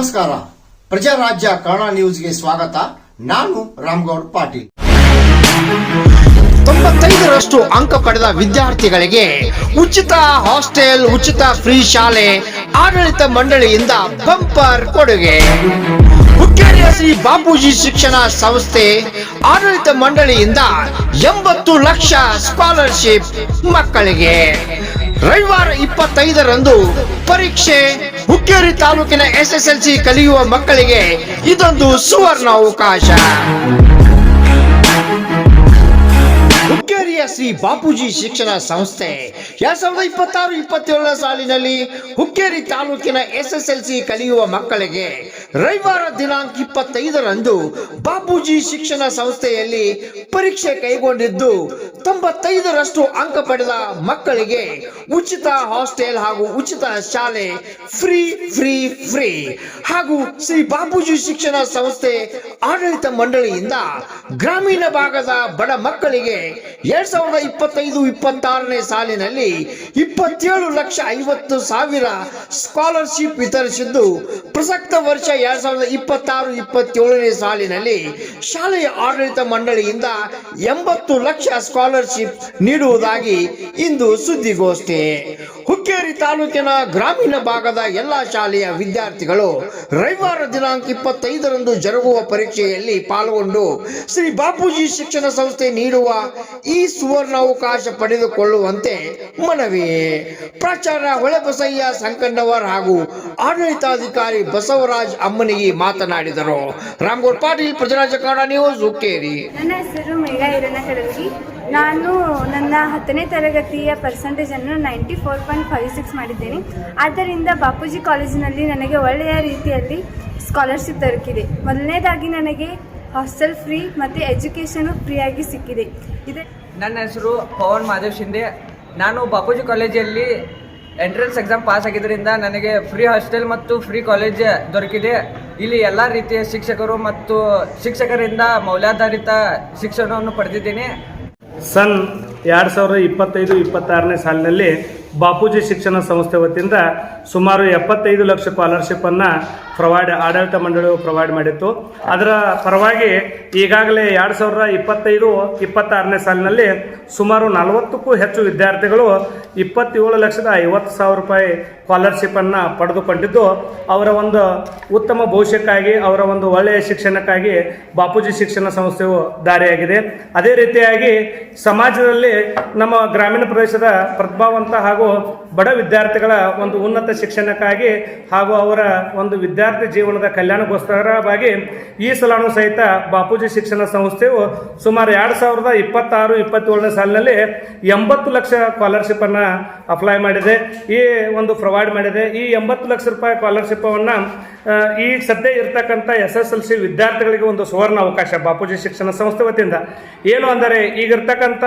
ನಮಸ್ಕಾರ. ಪ್ರಜಾರಾಜ್ಯ ಕನ್ನಡ ನ್ಯೂಸ್ಗೆ ಸ್ವಾಗತ. ನಾನು ರಾಮ್ಗೌಡ್ ಪಾಟೀಲ್. ತೊಂಬತ್ತೈದರಷ್ಟು ಅಂಕ ಪಡೆದ ವಿದ್ಯಾರ್ಥಿಗಳಿಗೆ ಉಚಿತ ಹಾಸ್ಟೆಲ್, ಉಚಿತ ಫ್ರೀ ಶಾಲೆ, ಆಡಳಿತ ಮಂಡಳಿಯಿಂದ ಬಂಪರ್ ಕೊಡುಗೆ. ಹುಕ್ಕೇರಿಯ ಶ್ರೀ ಬಾಪೂಜಿ ಶಿಕ್ಷಣ ಸಂಸ್ಥೆ ಆಡಳಿತ ಮಂಡಳಿಯಿಂದ ಎಂಬತ್ತು ಲಕ್ಷ ಸ್ಕಾಲರ್ಶಿಪ್ ಮಕ್ಕಳಿಗೆ. ರವಿವಾರ ಇಪ್ಪತ್ತೈದರಂದು ಪರೀಕ್ಷೆ ಹುಕ್ಕೇರಿ ತಾಲೂಕಿನ ಎಸ್ಎಸ್ಎಲ್ಸಿ ಕಲಿಯುವ ಮಕ್ಕಳಿಗೆ ಇದೊಂದು ಸುವರ್ಣ ಅವಕಾಶ. ಹುಕ್ಕೇರಿಯ ಶ್ರೀ ಬಾಪೂಜಿ ಶಿಕ್ಷಣ ಸಂಸ್ಥೆ ಎರಡ್ ಸಾವಿರದ ಇಪ್ಪತ್ತಾರು ಇಪ್ಪತ್ತೇಳನೇ ಸಾಲಿನಲ್ಲಿ ಹುಕ್ಕೇರಿ ತಾಲೂಕಿನ ಎಸ್ಎಸ್ಎಲ್ಸಿ ಕಲಿಯುವ ಮಕ್ಕಳಿಗೆ ರವಿವಾರ ದಿನಾಂಕ ಇಪ್ಪತ್ತೈದರಂದು ಬಾಪೂಜಿ ಶಿಕ್ಷಣ ಸಂಸ್ಥೆಯಲ್ಲಿ ಪರೀಕ್ಷೆ ಕೈಗೊಂಡಿದ್ದು ತೊಂಬತ್ತೈದರಷ್ಟು ಅಂಕ ಪಡೆದ ಮಕ್ಕಳಿಗೆ ಉಚಿತ ಹಾಸ್ಟೆಲ್ ಹಾಗೂ ಉಚಿತ ಶಾಲೆ ಫ್ರೀ ಫ್ರೀ ಫ್ರೀ. ಹಾಗೂ ಶ್ರೀ ಬಾಪೂಜಿ ಶಿಕ್ಷಣ ಸಂಸ್ಥೆ ಆಡಳಿತ ಮಂಡಳಿಯಿಂದ ಗ್ರಾಮೀಣ ಭಾಗದ ಬಡ ಮಕ್ಕಳಿಗೆ ಎರಡ್ ಸಾವಿರದ ಇಪ್ಪತ್ತೈದು, ಇಪ್ಪತ್ತಾರನೇ ಸಾಲಿನಲ್ಲಿ ಇಪ್ಪತ್ತೇಳು ಲಕ್ಷ ಐವತ್ತು ಸಾವಿರ ಸ್ಕಾಲರ್ಶಿಪ್ ವಿತರಿಸಿದ್ದು ಪ್ರಸಕ್ತ ವರ್ಷ ಎರಡ್ ಸಾವಿರದ ಇಪ್ಪತ್ತಾರು, ಇಪ್ಪತ್ತೇಳನೇ ಸಾಲಿನಲ್ಲಿ ಶಾಲೆಯ ಆಡಳಿತ ಮಂಡಳಿಯಿಂದ ಎಂಬತ್ತು ಲಕ್ಷ ಸ್ಕಾಲರ್ಶಿಪ್ ನೀಡುವುದಾಗಿ ಇಂದು ಸುದ್ದಿಗೋಷ್ಠಿ. ಹುಕ್ಕೇರಿ ತಾಲೂಕಿನ ಗ್ರಾಮೀಣ ಭಾಗದ ಎಲ್ಲ ಶಾಲೆಯ ವಿದ್ಯಾರ್ಥಿಗಳು ರವಿವಾರ ದಿನಾಂಕ ಇಪ್ಪತ್ತೈದರಂದು ಜರುಗುವ ಪರೀಕ್ಷೆಯಲ್ಲಿ ಪಾಲ್ಗೊಂಡು ಶ್ರೀ ಬಾಪೂಜಿ ಶಿಕ್ಷಣ ಸಂಸ್ಥೆ ನೀಡುವ ಈ ಸುವರ್ಣ ಅವಕಾಶ ಪಡೆದುಕೊಳ್ಳುವಂತೆ ಮನವಿ. ಪ್ರಾಚಾರ್ಯ ಹೊಳೆಬಸಯ್ಯ ಸಂಕಣ್ಣವರ್ ಹಾಗೂ ಆಡಳಿತಾಧಿಕಾರಿ ಬಸವರಾಜ್ ಅಮ್ಮನಿಗೆ ಮಾತನಾಡಿದರು. ರಾಮ್ಗೌಡ್ ಪಾಟೀಲ್ ಪ್ರಜರಾಜ ಕನ್ನಡ ನ್ಯೂಸ್ ಹುಕ್ಕೇರಿ. ನನ್ನ ಹೆಸರು ಮೇಘಾ ಹಿರಣ್ಣ ಕಡಲ್ಗಿ ನಾನು ನನ್ನ ಹತ್ತನೇ ತರಗತಿಯ ಪರ್ಸೆಂಟೇಜನ್ನು ninety four point five six ಮಾಡಿದ್ದೇನೆ. ಆದ್ದರಿಂದ ಬಾಪೂಜಿ ಕಾಲೇಜಿನಲ್ಲಿ ನನಗೆ ಒಳ್ಳೆಯ ರೀತಿಯಲ್ಲಿ ಸ್ಕಾಲರ್ಶಿಪ್ ದೊರಕಿದೆ. ಮೊದಲನೇದಾಗಿ ನನಗೆ ಹಾಸ್ಟೆಲ್ ಫ್ರೀ ಮತ್ತು ಎಜುಕೇಷನು ಫ್ರೀಯಾಗಿ ಸಿಕ್ಕಿದೆ. ಇದೆ ನನ್ನ ಹೆಸರು ಪವನ್ ಮಾಧವ್ ಶಿಂದೆ ನಾನು ಬಾಪೂಜಿ ಕಾಲೇಜಲ್ಲಿ ಎಂಟ್ರೆನ್ಸ್ ಎಕ್ಸಾಮ್ ಪಾಸ್ ಆಗಿದ್ದರಿಂದ ನನಗೆ ಫ್ರೀ ಹಾಸ್ಟೆಲ್ ಮತ್ತು ಫ್ರೀ ಕಾಲೇಜ್ ದೊರಕಿದೆ. ಇಲ್ಲಿ ಎಲ್ಲ ರೀತಿಯ ಶಿಕ್ಷಕರು ಮತ್ತು ಶಿಕ್ಷಕರಿಂದ ಮೌಲ್ಯಾಧಾರಿತ ಶಿಕ್ಷಣವನ್ನು ಪಡೆದಿದ್ದೇನೆ. ಸನ್ ಎರಡು ಸಾವಿರದ ಇಪ್ಪತ್ತೈದು, ಇಪ್ಪತ್ತಾರನೇ ಸಾಲಿನಲ್ಲಿ ಬಾಪೂಜಿ ಶಿಕ್ಷಣ ಸಂಸ್ಥೆ ವತಿಯಿಂದ ಸುಮಾರು ಎಪ್ಪತ್ತೈದು ಲಕ್ಷ ಸ್ಕಾಲರ್ಶಿಪ್ಪನ್ನು ಪ್ರೊವೈಡ್ ಆಡಳಿತ ಮಂಡಳಿಯು ಪ್ರೊವೈಡ್ ಮಾಡಿತ್ತು. ಅದರ ಪರವಾಗಿ ಈಗಾಗಲೇ ಎರಡು ಸಾವಿರದ ಇಪ್ಪತ್ತೈದು, ಇಪ್ಪತ್ತಾರನೇ ಸಾಲಿನಲ್ಲಿ ಸುಮಾರು ನಲವತ್ತಕ್ಕೂ ಹೆಚ್ಚು ವಿದ್ಯಾರ್ಥಿಗಳು ಇಪ್ಪತ್ತೇಳು ಲಕ್ಷದ ಐವತ್ತು ಸಾವಿರ ರೂಪಾಯಿ ಸ್ಕಾಲರ್ಶಿಪ್ಪನ್ನು ಪಡೆದುಕೊಂಡಿದ್ದು, ಅವರ ಒಂದು ಉತ್ತಮ ಭವಿಷ್ಯಕ್ಕಾಗಿ, ಅವರ ಒಂದು ಒಳ್ಳೆಯ ಶಿಕ್ಷಣಕ್ಕಾಗಿ ಬಾಪೂಜಿ ಶಿಕ್ಷಣ ಸಂಸ್ಥೆಯು ದಾರಿಯಾಗಿದೆ. ಅದೇ ರೀತಿಯಾಗಿ ಸಮಾಜದಲ್ಲಿ ನಮ್ಮ ಗ್ರಾಮೀಣ ಪ್ರದೇಶದ ಪ್ರತಿಭಾವಂತ ಹಾಗೂ ಬಡ ವಿದ್ಯಾರ್ಥಿಗಳ ಒಂದು ಉನ್ನತ ಶಿಕ್ಷಣಕ್ಕಾಗಿ ಹಾಗೂ ಅವರ ಒಂದು ವಿದ್ಯಾರ್ಥಿ ಜೀವನದ ಕಲ್ಯಾಣಕ್ಕೋಸ್ಕರವಾಗಿ ಈ ಸಲಾನು ಸಹಿತ ಬಾಪೂಜಿ ಶಿಕ್ಷಣ ಸಂಸ್ಥೆಯು ಸುಮಾರು ಎರಡು ಸಾವಿರದ ಇಪ್ಪತ್ತಾರು, ಇಪ್ಪತ್ತೇಳನೇ ಸಾಲಿನಲ್ಲಿ ಎಂಬತ್ತು ಲಕ್ಷ ಸ್ಕಾಲರ್ಶಿಪ್ ಅನ್ನ ಅಪ್ಲೈ ಮಾಡಿದೆ. ಈ ಒಂದು ಪ್ರೊವೈಡ್ ಮಾಡಿದೆ. ಈ ಎಂಬತ್ತು ಲಕ್ಷ ರೂಪಾಯಿ ಸ್ಕಾಲರ್ಶಿಪ್ ಅನ್ನ ಈ ಸದ್ಯ ಇರ್ತಕ್ಕಂಥ ಎಸ್ ಎಸ್ ಎಲ್ ಸಿ ವಿದ್ಯಾರ್ಥಿಗಳಿಗೆ ಒಂದು ಸುವರ್ಣ ಅವಕಾಶ ಬಾಪೂಜಿ ಶಿಕ್ಷಣ ಸಂಸ್ಥೆ ವತಿಯಿಂದ. ಏನು ಅಂದರೆ ಈಗಿರ್ತಕ್ಕಂಥ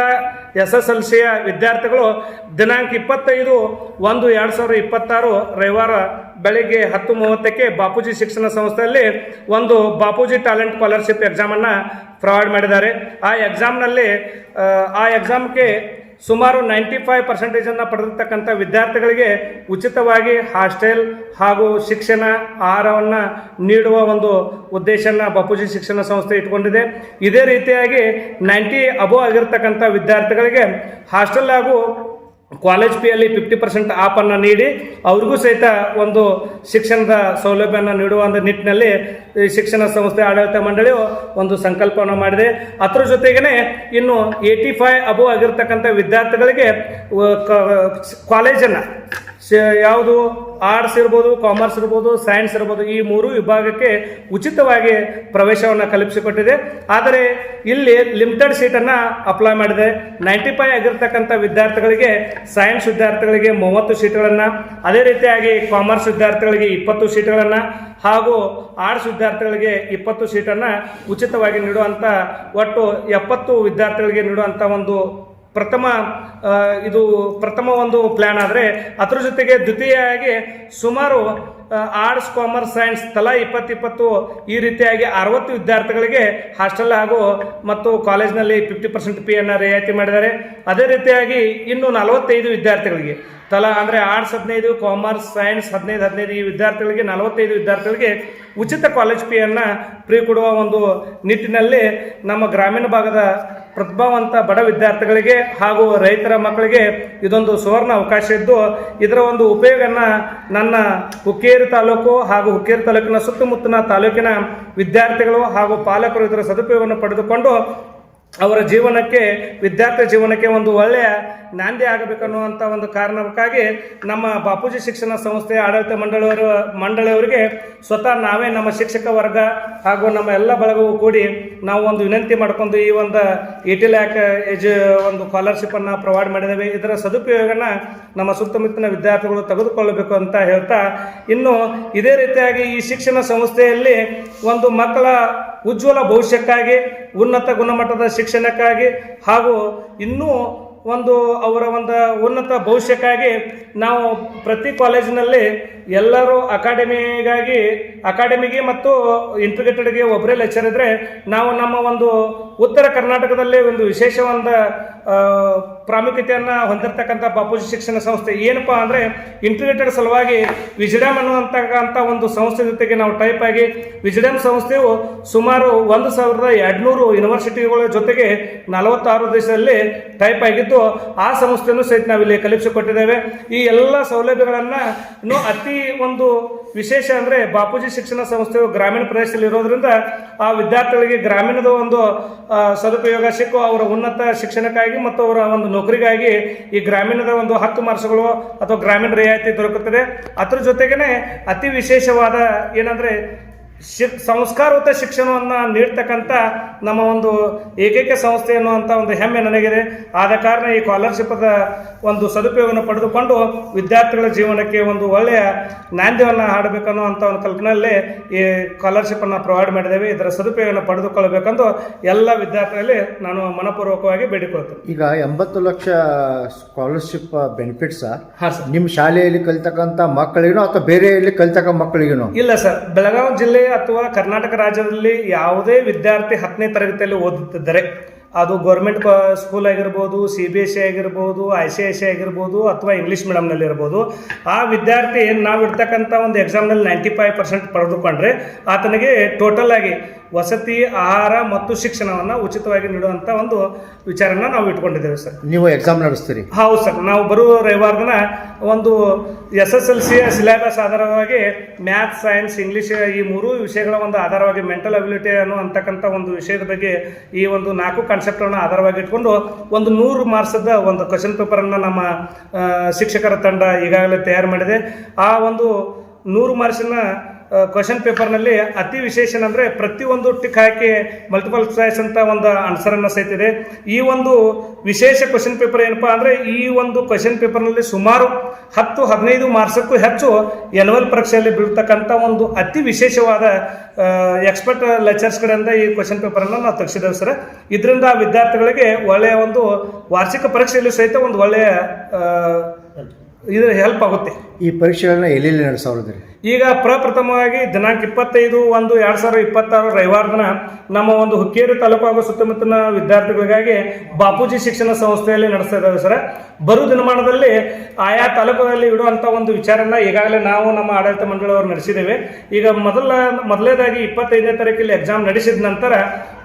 ಎಸ್ ಎಸ್ ಎಲ್ ಸಿಯ ವಿದ್ಯಾರ್ಥಿಗಳು ದಿನಾಂಕ ಇಪ್ಪತ್ತೈದು ಒಂದು ಎರಡು ಸಾವಿರದ ಇಪ್ಪತ್ತಾರು ರವಿವಾರ ಬೆಳಿಗ್ಗೆ ಹತ್ತು ಮೂವತ್ತಕ್ಕೆ ಬಾಪೂಜಿ ಶಿಕ್ಷಣ ಸಂಸ್ಥೆಯಲ್ಲಿ ಒಂದು ಬಾಪೂಜಿ ಟ್ಯಾಲೆಂಟ್ ಸ್ಕಾಲರ್ಶಿಪ್ ಎಕ್ಸಾಮನ್ನು ಪ್ರೊವೈಡ್ ಮಾಡಿದ್ದಾರೆ. ಆ ಎಕ್ಸಾಮ್ನಲ್ಲಿ ಆ, ಎಕ್ಸಾಮ್ಗೆ ಸುಮಾರು ನೈಂಟಿ ಫೈವ್ ಪರ್ಸೆಂಟೇಜನ್ನು ಪಡೆದಿರ್ತಕ್ಕಂಥ ವಿದ್ಯಾರ್ಥಿಗಳಿಗೆ ಉಚಿತವಾಗಿ ಹಾಸ್ಟೆಲ್ ಹಾಗೂ ಶಿಕ್ಷಣ ಆಹಾರವನ್ನು ನೀಡುವ ಒಂದು ಉದ್ದೇಶನ ಬಾಪೂಜಿ ಶಿಕ್ಷಣ ಸಂಸ್ಥೆ ಇಟ್ಕೊಂಡಿದೆ. ಇದೇ ರೀತಿಯಾಗಿ ನೈಂಟಿ ಅಬೋ ಆಗಿರ್ತಕ್ಕಂಥ ವಿದ್ಯಾರ್ಥಿಗಳಿಗೆ ಹಾಸ್ಟೆಲ್ ಹಾಗೂ ಕಾಲೇಜ್ ಫಿಯಲ್ಲಿ ಫಿಫ್ಟಿ ಪರ್ಸೆಂಟ್ ಆಪನ್ನು ನೀಡಿ, ಅವ್ರಿಗೂ ಸಹಿತ ಒಂದು ಶಿಕ್ಷಣದ ಸೌಲಭ್ಯವನ್ನು ನೀಡುವಂಥ ನಿಟ್ಟಿನಲ್ಲಿ ಶಿಕ್ಷಣ ಸಂಸ್ಥೆ ಆಡಳಿತ ಮಂಡಳಿಯು ಒಂದು ಸಂಕಲ್ಪವನ್ನು ಮಾಡಿದೆ. ಅದರ ಜೊತೆಗೇ ಇನ್ನು ಏಯ್ಟಿ ಫೈವ್ ಅಬೋ ಆಗಿರ್ತಕ್ಕಂಥ ವಿದ್ಯಾರ್ಥಿಗಳಿಗೆ ಕಾಲೇಜನ್ನು ಯಾವುದು ಆರ್ಟ್ಸ್ ಇರ್ಬೋದು ಕಾಮರ್ಸ್ ಇರ್ಬೋದು ಸೈನ್ಸ್ ಇರ್ಬೋದು, ಈ ಮೂರು ವಿಭಾಗಕ್ಕೆ ಉಚಿತವಾಗಿ ಪ್ರವೇಶವನ್ನು ಕಲ್ಪಿಸಿಕೊಟ್ಟಿದೆ. ಆದರೆ ಇಲ್ಲಿ ಲಿಮಿಟೆಡ್ ಸೀಟನ್ನು ಅಪ್ಲೈ ಮಾಡಿದೆ. ನೈಂಟಿ ಫೈವ್ ಆಗಿರ್ತಕ್ಕಂಥ ವಿದ್ಯಾರ್ಥಿಗಳಿಗೆ ಸೈನ್ಸ್ ವಿದ್ಯಾರ್ಥಿಗಳಿಗೆ ಮೂವತ್ತು ಸೀಟ್ಗಳನ್ನು ಅದೇ ರೀತಿಯಾಗಿ ಕಾಮರ್ಸ್ ವಿದ್ಯಾರ್ಥಿಗಳಿಗೆ ಇಪ್ಪತ್ತು ಸೀಟ್ಗಳನ್ನು ಹಾಗೂ ಆರ್ಟ್ಸ್ ವಿದ್ಯಾರ್ಥಿಗಳಿಗೆ ಇಪ್ಪತ್ತು ಸೀಟನ್ನು ಉಚಿತವಾಗಿ ನೀಡುವಂಥ ಒಟ್ಟು ಎಪ್ಪತ್ತು ವಿದ್ಯಾರ್ಥಿಗಳಿಗೆ ನೀಡುವಂಥ ಒಂದು ಪ್ರಥಮ ಇದು ಪ್ರಥಮ ಒಂದು ಪ್ಲಾನ್ ಆದರೆ ಅದರ ಜೊತೆಗೆ ದ್ವಿತೀಯವಾಗಿ ಸುಮಾರು ಆರ್ಟ್ಸ್ ಕಾಮರ್ಸ್ ಸೈನ್ಸ್ ತಲಾ ಇಪ್ಪತ್ತಿಪ್ಪತ್ತು ಈ ರೀತಿಯಾಗಿ ಅರವತ್ತು ವಿದ್ಯಾರ್ಥಿಗಳಿಗೆ ಹಾಸ್ಟೆಲ್ ಹಾಗೂ ಮತ್ತು ಕಾಲೇಜ್ನಲ್ಲಿ ಫಿಫ್ಟಿ ಪರ್ಸೆಂಟ್ ಪಿ ಅನ್ನ ರಿಯಾಯಿತಿ ಮಾಡಿದ್ದಾರೆ. ಅದೇ ರೀತಿಯಾಗಿ ಇನ್ನು ನಲವತ್ತೈದು ವಿದ್ಯಾರ್ಥಿಗಳಿಗೆ ತಲಾ ಅಂದರೆ ಆರ್ಟ್ಸ್ ಹದಿನೈದು ಕಾಮರ್ಸ್ ಸೈನ್ಸ್ ಹದಿನೈದು ಹದಿನೈದು ಈ ವಿದ್ಯಾರ್ಥಿಗಳಿಗೆ ನಲವತ್ತೈದು ವಿದ್ಯಾರ್ಥಿಗಳಿಗೆ ಉಚಿತ ಕಾಲೇಜ್ ಫೀಯನ್ನು ಫ್ರೀ ಕೊಡುವ ಒಂದು ನಿಟ್ಟಿನಲ್ಲಿ ನಮ್ಮ ಗ್ರಾಮೀಣ ಭಾಗದ ಪ್ರತಿಭಾವಂತ ಬಡ ವಿದ್ಯಾರ್ಥಿಗಳಿಗೆ ಹಾಗೂ ರೈತರ ಮಕ್ಕಳಿಗೆ ಇದೊಂದು ಸುವರ್ಣ ಅವಕಾಶ ಇದ್ದು, ಇದರ ಒಂದು ಉಪಯೋಗನ ನನ್ನ ಹುಕ್ಕೇರಿ ತಾಲೂಕು ಹಾಗೂ ಹುಕ್ಕೇರಿ ತಾಲೂಕಿನ ಸುತ್ತಮುತ್ತಲಿನ ತಾಲೂಕಿನ ವಿದ್ಯಾರ್ಥಿಗಳು ಹಾಗೂ ಪಾಲಕರು ಇದರ ಸದುಪಯೋಗವನ್ನು ಪಡೆದುಕೊಂಡು ಅವರ ಜೀವನಕ್ಕೆ ವಿದ್ಯಾರ್ಥಿ ಜೀವನಕ್ಕೆ ಒಂದು ಒಳ್ಳೆಯ ನಾಂದಿ ಆಗಬೇಕನ್ನುವಂಥ ಒಂದು ಕಾರಣಕ್ಕಾಗಿ ನಮ್ಮ ಬಾಪೂಜಿ ಶಿಕ್ಷಣ ಸಂಸ್ಥೆಯ ಆಡಳಿತ ಮಂಡಳಿಯವರು, ಮಂಡಳಿಯವರಿಗೆ ಸ್ವತಃ ನಾವೇ ನಮ್ಮ ಶಿಕ್ಷಕ ವರ್ಗ ಹಾಗೂ ನಮ್ಮ ಎಲ್ಲ ಬಳಗವು ಕೂಡಿ ನಾವು ಒಂದು ವಿನಂತಿ ಮಾಡಿಕೊಂಡು ಈ ಒಂದು ಏಟಿ ಲ್ಯಾಕ್ ಎಜು ಒಂದು ಸ್ಕಾಲರ್ಶಿಪ್ಪನ್ನು ಪ್ರೊವೈಡ್ ಮಾಡಿದ್ದೇವೆ. ಇದರ ಸದುಪಯೋಗನ ನಮ್ಮ ಸುತ್ತಮುತ್ತಲಿನ ವಿದ್ಯಾರ್ಥಿಗಳು ತೆಗೆದುಕೊಳ್ಳಬೇಕು ಅಂತ ಹೇಳ್ತಾ, ಇನ್ನು ಇದೇ ರೀತಿಯಾಗಿ ಈ ಶಿಕ್ಷಣ ಸಂಸ್ಥೆಯಲ್ಲಿ ಒಂದು ಮಕ್ಕಳ ಉಜ್ವಲ ಭವಿಷ್ಯಕ್ಕಾಗಿ ಉನ್ನತ ಗುಣಮಟ್ಟದ ಶಿಕ್ಷಣಕ್ಕಾಗಿ ಹಾಗೂ ಇನ್ನೂ ಒಂದು ಅವರ ಒಂದು ಉನ್ನತ ಭವಿಷ್ಯಕ್ಕಾಗಿ ನಾವು ಪ್ರತಿ ಕಾಲೇಜಿನಲ್ಲಿ ಎಲ್ಲರೂ ಅಕಾಡೆಮಿಗಾಗಿ, ಅಕಾಡೆಮಿಗೆ ಮತ್ತು ಇಂಟಿಗ್ರೇಟೆಡ್ಗೆ ಒಬ್ಬರೇ ಲೆಕ್ಚರ್ ಇದ್ದರೆ ನಾವು ನಮ್ಮ ಒಂದು ಉತ್ತರ ಕರ್ನಾಟಕದಲ್ಲಿ ಒಂದು ವಿಶೇಷವಾದ ಒಂದು ಪ್ರಾಮುಖ್ಯತೆಯನ್ನು ಹೊಂದಿರತಕ್ಕಂಥ ಬಾಪೂಜಿ ಶಿಕ್ಷಣ ಸಂಸ್ಥೆ. ಏನಪ್ಪ ಅಂದರೆ ಇಂಟಿಗ್ರೇಟೆಡ್ ಸಲುವಾಗಿ ವಿಜಿಡಮ್ ಅನ್ನುವಂತಕ್ಕಂಥ ಒಂದು ಸಂಸ್ಥೆ ಜೊತೆಗೆ ನಾವು ಟೈಪ್ ಆಗಿ ವಿಜಿಡಮ್ ಸಂಸ್ಥೆಯು ಸುಮಾರು ಒಂದು ಸಾವಿರದ ಎರಡುನೂರು ಯೂನಿವರ್ಸಿಟಿಗಳ ಜೊತೆಗೆ ನಲವತ್ತಾರು ದೇಶದಲ್ಲಿ ಟೈಪ್ ಆಗಿದ್ದು ಆ ಸಂಸ್ಥೆಯನ್ನು ಸಹಿತ ನಾವಿಲ್ಲಿ ಕಲಿಸಿಕೊಟ್ಟಿದ್ದೇವೆ ಈ ಎಲ್ಲ ಸೌಲಭ್ಯಗಳನ್ನು ಅತಿ ಒಂದು ವಿಶೇಷ ಅಂದರೆ ಬಾಪೂಜಿ ಶಿಕ್ಷಣ ಸಂಸ್ಥೆಯು ಗ್ರಾಮೀಣ ಪ್ರದೇಶದಲ್ಲಿ ಇರೋದ್ರಿಂದ ಆ ವಿದ್ಯಾರ್ಥಿಗಳಿಗೆ ಗ್ರಾಮೀಣದ ಒಂದು ಸದುಪಯೋಗ ಸಿಕ್ಕು ಅವರ ಉನ್ನತ ಶಿಕ್ಷಣಕ್ಕಾಗಿ ಮತ್ತು ಅವರ ಒಂದು ನೌಕರಿಗಾಗಿ ಈ ಗ್ರಾಮೀಣದ ಒಂದು ಹತ್ತು ಮಾರ್ಕ್ಸ್ಗಳು ಅಥವಾ ಗ್ರಾಮೀಣ ರಿಯಾಯಿತಿ ದೊರಕುತ್ತದೆ. ಅದ್ರ ಜೊತೆಗೇನೆ ಅತಿ ವಿಶೇಷವಾದ ಏನಂದ್ರೆ ಶಿ ಸಂಸ್ಕಾರಯುತ ಶಿಕ್ಷಣವನ್ನು ನೀಡ್ತಕ್ಕಂಥ ನಮ್ಮ ಒಂದು ಏಕೈಕ ಸಂಸ್ಥೆ ಅನ್ನುವಂಥ ಒಂದು ಹೆಮ್ಮೆ ನನಗಿದೆ. ಆದ ಕಾರಣ ಈ ಸ್ಕಾಲರ್ಶಿಪ್ಪದ ಒಂದು ಸದುಪಯೋಗವನ್ನು ಪಡೆದುಕೊಂಡು ವಿದ್ಯಾರ್ಥಿಗಳ ಜೀವನಕ್ಕೆ ಒಂದು ಒಳ್ಳೆಯ ನಾಂದ್ಯವನ್ನು ಹಾಡಬೇಕನ್ನುವಂಥ ಒಂದು ಕಲ್ಪನೆಯಲ್ಲಿ ಈ ಸ್ಕಾಲರ್ಶಿಪ್ಪನ್ನು ಪ್ರೊವೈಡ್ ಮಾಡಿದ್ದೇವೆ. ಇದರ ಸದುಪಯೋಗವನ್ನು ಪಡೆದುಕೊಳ್ಳಬೇಕೆಂದು ಎಲ್ಲ ವಿದ್ಯಾರ್ಥಿಗಳಲ್ಲಿ ನಾನು ಮನಪೂರ್ವಕವಾಗಿ ಬೇಡಿಕೊಳ್ತೇನೆ ಈಗ ಎಂಬತ್ತು ಲಕ್ಷ ಸ್ಕಾಲರ್ಶಿಪ್ ಬೆನಿಫಿಟ್ಸ್ ಹಾಂ ಸರ್. ನಿಮ್ಮ ಶಾಲೆಯಲ್ಲಿ ಕಲಿತಕ್ಕಂಥ ಮಕ್ಕಳಿಗೂ ಅಥವಾ ಬೇರೆ ಎಲ್ಲಿ ಕಲಿತಕ್ಕ ಮಕ್ಕಳಿಗೂ ಇಲ್ಲ ಸರ್. ಬೆಳಗಾವಿ ಜಿಲ್ಲೆ ಅಥವಾ ಕರ್ನಾಟಕ ರಾಜ್ಯದಲ್ಲಿ ಯಾವುದೇ ವಿದ್ಯಾರ್ಥಿ ಹತ್ತನೇ ತರಗತಿಯಲ್ಲಿ ಓದುತ್ತಿದ್ದರೆ, ಅದು ಗೌರ್ಮೆಂಟ್ ಸ್ಕೂಲ್ ಆಗಿರ್ಬೋದು ಸಿ ಬಿ ಎಸ್ ಸಿ ಆಗಿರ್ಬೋದು ಐ ಸಿ ಐ ಸಿ ಆಗಿರ್ಬೋದು ಅಥವಾ ಇಂಗ್ಲೀಷ್ ಮೀಡಿಯಮ್ನಲ್ಲಿ ಇರ್ಬೋದು, ಆ ವಿದ್ಯಾರ್ಥಿ ನಾವು ಇರ್ತಕ್ಕಂಥ ಒಂದು ಎಕ್ಸಾಮ್ನಲ್ಲಿ ನೈಂಟಿ ಫೈವ್ ಪರ್ಸೆಂಟ್ ಪಡೆದುಕೊಂಡ್ರೆ, ಆತನಿಗೆ ಟೋಟಲ್ ಆಗಿ ವಸತಿ ಆಹಾರ ಮತ್ತು ಶಿಕ್ಷಣವನ್ನು ಉಚಿತವಾಗಿ ನೀಡುವಂಥ ಒಂದು ವಿಚಾರನ ನಾವು ಇಟ್ಕೊಂಡಿದ್ದೇವೆ ಸರ್. ನೀವು ಎಕ್ಸಾಮ್ ನಡೆಸ್ತೀರಿ. ಹೌದು ಸರ್. ನಾವು ಬರುವ ರವಿವಾರ ದಿನ ಒಂದು ಎಸ್ ಎಸ್ ಎಲ್ ಸಿಯ ಸಿಲೆಬಸ್ ಆಧಾರವಾಗಿ ಮ್ಯಾಥ್ಸ್ ಸೈನ್ಸ್ ಇಂಗ್ಲೀಷ್ ಈ ಮೂರು ವಿಷಯಗಳ ಒಂದು ಆಧಾರವಾಗಿ ಮೆಂಟಲ್ ಅಬಿಲಿಟಿ ಅನ್ನೋ ಅಂತಕ್ಕಂಥ ಒಂದು ವಿಷಯದ ಬಗ್ಗೆ ಈ ಒಂದು ನಾಲ್ಕು ಕಾನ್ಸೆಪ್ಟ್ಗಳನ್ನು ಆಧಾರವಾಗಿ ಇಟ್ಕೊಂಡು ಒಂದು ನೂರು ಮಾರ್ಕ್ಸದ ಒಂದು ಕ್ವಶನ್ ಪೇಪರನ್ನು ನಮ್ಮ ಶಿಕ್ಷಕರ ತಂಡ ಈಗಾಗಲೇ ತಯಾರು ಮಾಡಿದೆ. ಆ ಒಂದು ನೂರು ಮಾರ್ಕ್ಸಿನ ಕ್ವಶನ್ ಪೇಪರ್ನಲ್ಲಿ ಅತಿ ವಿಶೇಷ ಏನಂದರೆ ಪ್ರತಿಯೊಂದು ಟಿಕ್ ಹಾಕಿ ಮಲ್ಟಿಪಲ್ ಚಾಯ್ಸ್ ಅಂತ ಒಂದು ಆನ್ಸರನ್ನು ಸಹಿತ ಇದೆ. ಈ ಒಂದು ವಿಶೇಷ ಕ್ವಶನ್ ಪೇಪರ್ ಏನಪ್ಪಾ ಅಂದರೆ ಈ ಒಂದು ಕ್ವಶನ್ ಪೇಪರ್ನಲ್ಲಿ ಸುಮಾರು ಹತ್ತು, ಹದಿನೈದು ಮಾರ್ಕ್ಸಕ್ಕೂ ಹೆಚ್ಚು ಎನ್ವಲ್ ಪರೀಕ್ಷೆಯಲ್ಲಿ ಬೀಳ್ತಕ್ಕಂಥ ಒಂದು ಅತಿ ವಿಶೇಷವಾದ ಎಕ್ಸ್ಪರ್ಟ್ ಲೆಕ್ಚರ್ಸ್ ಕಡೆಯಿಂದ ಈ ಕ್ವಶನ್ ಪೇಪರನ್ನು ನಾವು ತೆಗೆಸಿದ್ದೇವೆ ಸರ್. ಇದರಿಂದ ವಿದ್ಯಾರ್ಥಿಗಳಿಗೆ ಒಳ್ಳೆಯ ಒಂದು ವಾರ್ಷಿಕ ಪರೀಕ್ಷೆಯಲ್ಲಿ ಸಹಿತ ಒಂದು ಒಳ್ಳೆಯ ಇದು ಹೆಲ್ಪ್ ಆಗುತ್ತೆ. ಈ ಪರೀಕ್ಷೆಗಳನ್ನ ಎಲ್ಲೆಲ್ಲಿ ನಡೆಸೋದ್ರಿ ಈಗ ಪ್ರಪ್ರಥಮವಾಗಿ ದಿನಾಂಕ ಇಪ್ಪತ್ತೈದು ಒಂದು ಎರಡು ಸಾವಿರದ ಇಪ್ಪತ್ತಾರು ರವಿವಾರ ದಿನ ನಮ್ಮ ಒಂದು ಹುಕ್ಕೇರಿ ತಾಲೂಕು ಹಾಗೂ ಸುತ್ತಮುತ್ತಲಿನ ವಿದ್ಯಾರ್ಥಿಗಳಿಗಾಗಿ ಬಾಪೂಜಿ ಶಿಕ್ಷಣ ಸಂಸ್ಥೆಯಲ್ಲಿ ನಡೆಸ್ತಾ ಇದ್ದಾವೆ ಸರ್. ಬರು ದಿನಮಾನದಲ್ಲಿ ಆಯಾ ತಾಲೂಕುಗಳಲ್ಲಿ ಇಡುವಂಥ ಒಂದು ವಿಚಾರನ ಈಗಾಗಲೇ ನಾವು ನಮ್ಮ ಆಡಳಿತ ಮಂಡಳಿಯವರು ನಡೆಸಿದ್ದೇವೆ. ಈಗ ಮೊದಲ ಮೊದಲೇದಾಗಿ ಇಪ್ಪತ್ತೈದನೇ ತಾರೀಕಲ್ಲಿ ಎಕ್ಸಾಮ್ ನಡೆಸಿದ ನಂತರ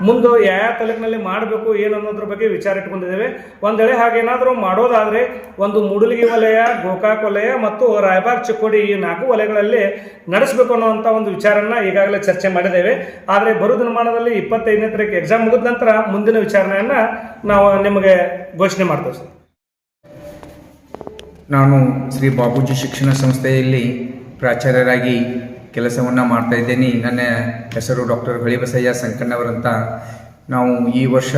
ಮುಂದೆ ಯಾವ ತಾಲೂಕಿನಲ್ಲಿ ಮಾಡಬೇಕು, ಏನು ಅನ್ನೋದ್ರ ಬಗ್ಗೆ ವಿಚಾರ ಇಟ್ಕೊಂಡಿದ್ದೇವೆ. ಒಂದು ವೇಳೆ ಹಾಗೇನಾದರೂ ಮಾಡೋದಾದರೆ ಒಂದು ಮೂಡಲಗಿ ವಲಯ, ಗೋಕಾಕ್ ವಲಯ ಮತ್ತು ರಾಯಬಾಗ್ ಚಿಕ್ಕೋಡಿ ಈ ನಾಲ್ಕು ವಲಯಗಳಲ್ಲಿ ನಡೆಸಬೇಕು ಅನ್ನುವಂಥ ಒಂದು ವಿಚಾರನ ಈಗಾಗಲೇ ಚರ್ಚೆ ಮಾಡಿದ್ದೇವೆ. ಆದರೆ ಬರೋ ದಿನಮಾನದಲ್ಲಿ ಇಪ್ಪತ್ತೈದನೇ ತಾರೀಕು ಎಕ್ಸಾಮ್ ಮುಗಿದ ನಂತರ ಮುಂದಿನ ವಿಚಾರಣೆಯನ್ನು ನಾವು ನಿಮಗೆ ಘೋಷಣೆ ಮಾಡ್ತೇವೆ ನಾನು ಶ್ರೀ ಬಾಬೂಜಿ ಶಿಕ್ಷಣ ಸಂಸ್ಥೆಯಲ್ಲಿ ಪ್ರಾಚಾರ್ಯರಾಗಿ ಕೆಲಸವನ್ನು ಮಾಡ್ತಾ ಇದ್ದೇನೆ. ನನ್ನ ಹೆಸರು ಡಾಕ್ಟರ್ ಹೊಳಿಬಸಯ್ಯ ಸಂಕಣ್ಣವರಂತ ನಾವು ಈ ವರ್ಷ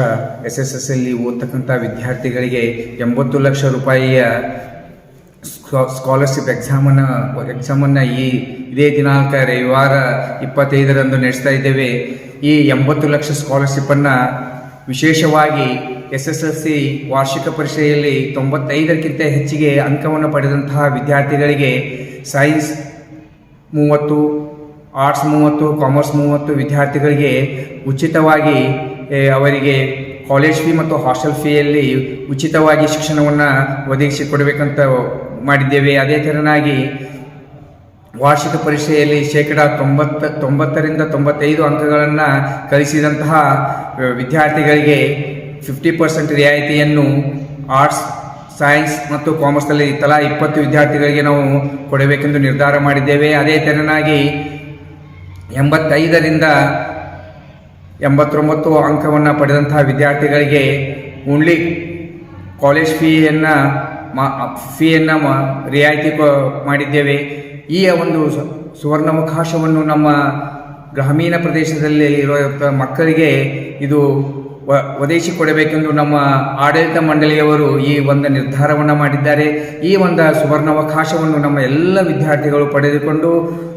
ಎಸ್ ಎಸ್ ಎಸ್ ಎಲ್ಲಿ ಓದ್ತಕ್ಕಂಥ ವಿದ್ಯಾರ್ಥಿಗಳಿಗೆ ಎಂಬತ್ತು ಲಕ್ಷ ರೂಪಾಯಿಯ ಸ್ಕಾಲರ್ಶಿಪ್ ಎಕ್ಸಾಮನ್ನು ಎಕ್ಸಾಮನ್ನು ಈ ಇದೇ ದಿನಾಂಕ ರವಿವಾರ ಇಪ್ಪತ್ತೈದರಂದು ನಡೆಸ್ತಾ ಇದ್ದೇವೆ. ಈ ಎಂಬತ್ತು ಲಕ್ಷ ಸ್ಕಾಲರ್ಶಿಪ್ಪನ್ನು ವಿಶೇಷವಾಗಿ ಎಸ್ ಎಸ್ ಎಲ್ ಸಿ ವಾರ್ಷಿಕ ಪರೀಕ್ಷೆಯಲ್ಲಿ ತೊಂಬತ್ತೈದಕ್ಕಿಂತ ಹೆಚ್ಚಿಗೆ ಅಂಕವನ್ನು ಪಡೆದಂತಹ ವಿದ್ಯಾರ್ಥಿಗಳಿಗೆ ಸೈನ್ಸ್ ಮೂವತ್ತು, ಆರ್ಟ್ಸ್ ಮೂವತ್ತು, ಕಾಮರ್ಸ್ ಮೂವತ್ತು ವಿದ್ಯಾರ್ಥಿಗಳಿಗೆ ಉಚಿತವಾಗಿ ಅವರಿಗೆ ಕಾಲೇಜ್ ಫೀ ಮತ್ತು ಹಾಸ್ಟೆಲ್ ಫೀಯಲ್ಲಿ ಉಚಿತವಾಗಿ ಶಿಕ್ಷಣವನ್ನು ಒದಗಿಸಿಕೊಡಬೇಕಂತ ಮಾಡಿದ್ದೇವೆ. ಅದೇ ತೆರನಾಗಿ ವಾರ್ಷಿಕ ಪರೀಕ್ಷೆಯಲ್ಲಿ ಶೇಕಡ ತೊಂಬತ್ತ, ತೊಂಬತ್ತರಿಂದ ತೊಂಬತ್ತೈದು ಅಂಕಗಳನ್ನು ಕಲಿಸಿದಂತಹ ವಿದ್ಯಾರ್ಥಿಗಳಿಗೆ ಫಿಫ್ಟಿ ಪರ್ಸೆಂಟ್ ರಿಯಾಯಿತಿಯನ್ನು ಆರ್ಟ್ಸ್ ಸೈನ್ಸ್ ಮತ್ತು ಕಾಮರ್ಸ್ನಲ್ಲಿ ತಲಾ ಇಪ್ಪತ್ತು ವಿದ್ಯಾರ್ಥಿಗಳಿಗೆ ನಾವು ಕೊಡಬೇಕೆಂದು ನಿರ್ಧಾರ ಮಾಡಿದ್ದೇವೆ. ಅದೇ ತೆರನಾಗಿ ಎಂಬತ್ತೈದರಿಂದ ಎಂಬತ್ತೊಂಬತ್ತು ಅಂಕವನ್ನು ಪಡೆದಂತಹ ವಿದ್ಯಾರ್ಥಿಗಳಿಗೆ ಓನ್ಲಿ ಕಾಲೇಜ್ ಫೀಯನ್ನು ಮಾ ಫೀಯನ್ನು ರಿಯಾಯಿತಿ ಮಾಡಿದ್ದೇವೆ. ಈ ಒಂದು ಸುವರ್ಣಾವಕಾಶವನ್ನು ನಮ್ಮ ಗ್ರಾಮೀಣ ಪ್ರದೇಶದಲ್ಲಿ ಇರುವ ಮಕ್ಕಳಿಗೆ ಇದು ಒದಗಿಸಿ ಕೊಡಬೇಕೆಂದು ನಮ್ಮ ಆಡಳಿತ ಮಂಡಳಿಯವರು ಈ ಒಂದು ನಿರ್ಧಾರವನ್ನು ಮಾಡಿದ್ದಾರೆ. ಈ ಒಂದು ಸುವರ್ಣಾವಕಾಶವನ್ನು ನಮ್ಮ ಎಲ್ಲ ವಿದ್ಯಾರ್ಥಿಗಳು ಪಡೆದುಕೊಂಡು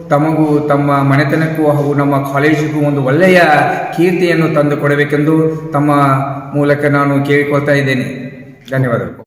ತಮಗೂ ತಮ್ಮ ಮನೆತನಕ್ಕೂ ಹಾಗೂ ನಮ್ಮ ಕಾಲೇಜಿಗೂ ಒಂದು ಒಳ್ಳೆಯ ಕೀರ್ತಿಯನ್ನು ತಂದು ಕೊಡಬೇಕೆಂದು ತಮ್ಮ ಮೂಲಕ ನಾನು ಕೇಳಿಕೊಳ್ತಾ ಇದ್ದೇನೆ. ಧನ್ಯವಾದಗಳು.